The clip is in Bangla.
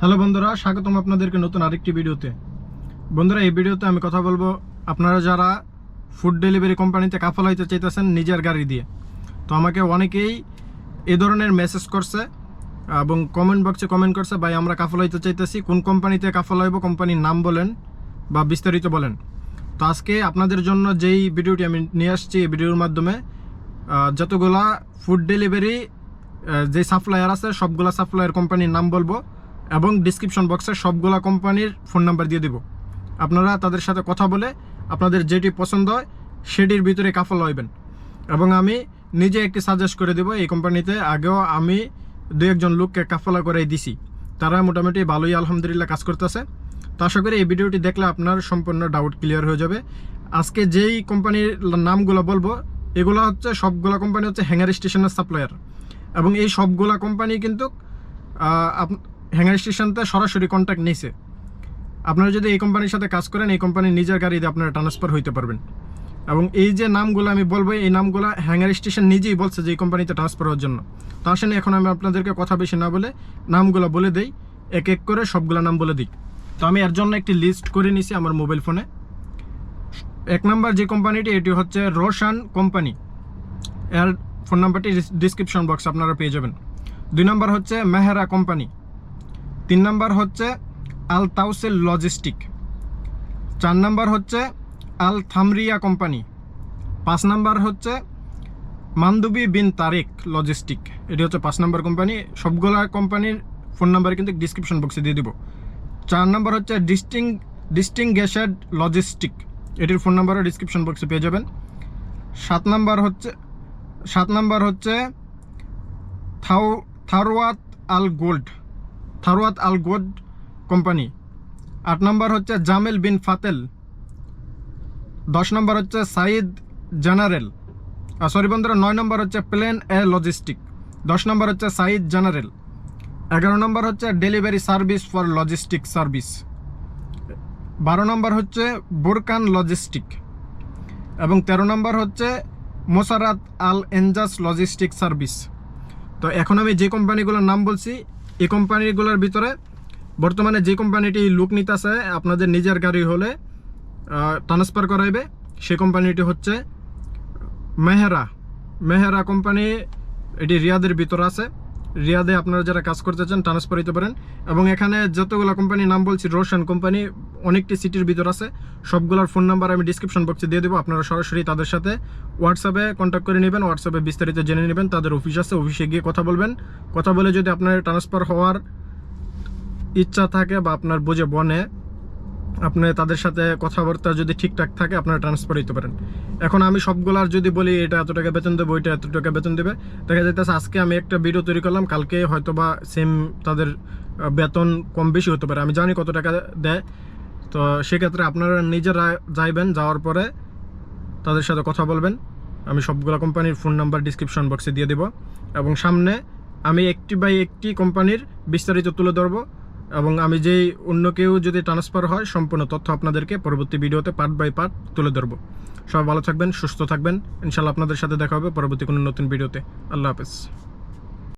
হ্যালো বন্ধুরা, স্বাগতম আপনাদেরকে নতুন আরেকটি ভিডিওতে। বন্ধুরা, এই ভিডিওতে আমি কথা বলব আপনারা যারা ফুড ডেলিভারি কোম্পানিতে কাফল হইতে চাইতেছেন নিজের গাড়ি দিয়ে। তো আমাকে অনেকেই এ ধরনের মেসেজ করছে, এবং কমেন্ট বক্সে কমেন্ট করছে, ভাই, আমরা কাফল হইতে চাইতেছি, কোন কোম্পানিতে কাফল হইব কোম্পানির নাম বলেন বা বিস্তারিত বলেন। তো আজকে আপনাদের জন্য যেই ভিডিওটি আমি নিয়ে আসছি, এই ভিডিওর মাধ্যমে যতগুলা ফুড ডেলিভারি যে সাপ্লায়ার আছে, সবগুলা সাপ্লায়ার কোম্পানির নাম বলব। এবং ডিসক্রিপশন বক্সে সবগুলা কোম্পানির ফোন নাম্বার দিয়ে দিব। আপনারা তাদের সাথে কথা বলে আপনাদের যেটি পছন্দ হয়, সেটির ভিতরে কাফল হইবেন। এবং আমি নিজে একটি সাজেস্ট করে দেব, এই কোম্পানিতে আগেও আমি দু একজন লোককে কাফলা করে দিছি। তারা মোটামুটি ভালোই আলহামদুলিল্লাহ কাজ করতেছে। তো আশা করি এই ভিডিওটি দেখলে আপনার সম্পূর্ণ ডাউট ক্লিয়ার হয়ে যাবে। আজকে যেই কোম্পানির নামগুলো বলব, এগুলো হচ্ছে সবগুলা কোম্পানি হচ্ছে হ্যাঙ্গার স্টেশনের সাপ্লায়ার এবং এই সবগুলা কোম্পানি কিন্তু হ্যাঙ্গার স্টেশনতে সরাসরি কন্ট্যাক্ট নিছে। আপনারা যদি এই কোম্পানির সাথে কাজ করেন, এই কোম্পানির নিজের গাড়িতে আপনারা ট্রান্সফার হইতে পারবেন। এবং এই যে নামগুলো আমি বলব, এই নামগুলো হ্যাঙ্গার স্টেশন নিজেই বলছে যে এই কোম্পানিতে ট্রান্সফার হওয়ার জন্য। তো আসেন এখন আমি আপনাদেরকে কথা বেশি না বলে নামগুলো বলে দেই, এক এক করে সবগুলো নাম বলে দিই। তো আমি এর জন্য একটি লিস্ট করে নিছি আমার মোবাইল ফোনে এক নাম্বার যে কোম্পানিটি এটি হচ্ছে রোশান কোম্পানি এর ফোন নাম্বারটি ডিসক্রিপশন বক্স আপনারা পেয়ে যাবেন। দুই নাম্বার হচ্ছে মেহেরা কোম্পানি তিন নাম্বার হচ্ছে আল তাউসেল লজিস্টিক চার নাম্বার হচ্ছে আল থামরিয়া কোম্পানি পাঁচ নাম্বার হচ্ছে মান্দুবি বিন তারেক লজিস্টিক এটি হচ্ছে পাঁচ নাম্বার কোম্পানি সবগুলা কোম্পানির ফোন নাম্বার কিন্তু ডিসক্রিপশন বক্সে দিয়ে দিব। চার নাম্বার হচ্ছে ডিস্টিং ডিস্টিং গ্যাসেড লজিস্টিক এটির ফোন নাম্বারও ডিসক্রিপশন বক্সে পেয়ে যাবেন। সাত নাম্বার হচ্ছে সাত নাম্বার হচ্ছে থাও Tharwat Al Gold. Tharwat Al Gold company. আট নম্বর হচ্ছে জামেল বিন ফাতেল। দশ নম্বর হচ্ছে সাইদ জেনারেল। আর সরি বন্ধুরা, নয় নম্বর হচ্ছে প্লেন এ লজিস্টিক। দশ নম্বর হচ্ছে সাইদ জেনারেল। এগারো নম্বর হচ্ছে delivery service for logistic service. বারো নম্বর হচ্ছে বোরকান লজিস্টিক। এবং তেরো নম্বর হচ্ছে মোসারাত আল এনজাস লজিস্টিক সার্ভিস। তো এখন আমি যে কোম্পানিগুলোর নাম বলছি এই কোম্পানিগুলোর ভিতরে বর্তমানে যে কোম্পানিটি লুক নিতেছে, আপনাদের নিজের গাড়ি হলে ট্রান্সফার করাইবে, সে কোম্পানিটি হচ্ছে মেহেরা। মেহেরা কোম্পানি, এটি রিয়াদের ভিতরে আছে। রিয়াদে আপনারা যারা কাজ করতে চান ট্রান্সফার দিতে পারেন। এবং এখানে যতগুলো কোম্পানির নাম বলছি, রোশন কোম্পানি অনেকটি সিটির ভিতর আছে। সবগুলোর ফোন নাম্বার আমি ডিসক্রিপশন বক্সে দিয়ে দেবো। আপনারা সরাসরি তাদের সাথে হোয়াটসঅ্যাপে কন্ট্যাক্ট করে নেবেন হোয়াটসঅ্যাপে বিস্তারিত জেনে নেবেন, তাদের অফিস আছে অফিসে গিয়ে কথা বলবেন। কথা বলে যদি আপনার ট্রান্সফার হওয়ার ইচ্ছা থাকে বা আপনার বুঝে বনে আপনি তাদের সাথে কথাবার্তা যদি ঠিকঠাক থাকে, আপনারা ট্রান্সফার হইতে পারেন। এখন আমি সবগুলার যদি বলি, এটা এত টাকা বেতন দেবো এটা এত টাকা বেতন দেবে। দেখা যাইতেছে আজকে আমি একটা ভিডিও তৈরি করলাম, কালকে হয়তো বা সেম তাদের বেতন কম বেশি হতে পারে। আমি জানি কত টাকা দেয়। তো সেক্ষেত্রে আপনারা নিজেরা যাইবেন, যাওয়ার পরে তাদের সাথে কথা বলবেন। আমি সবগুলো কোম্পানির ফোন নাম্বার ডিসক্রিপশন বক্সে দিয়ে দেবো। এবং সামনে আমি একটি বাই একটি কোম্পানির বিস্তারিত তুলে ধরবো। এবং আমি যেই অন্য কেউ যদি ট্রান্সফার হয়, সম্পূর্ণ তথ্য আপনাদেরকে পরবর্তী ভিডিওতে পার্ট বাই পার্ট তুলে ধরবো। সবাই ভালো থাকবেন, সুস্থ থাকবেন। ইনশাল্লাহ আপনাদের সাথে দেখা হবে পরবর্তী কোনো নতুন ভিডিওতে। আল্লাহ হাফেজ।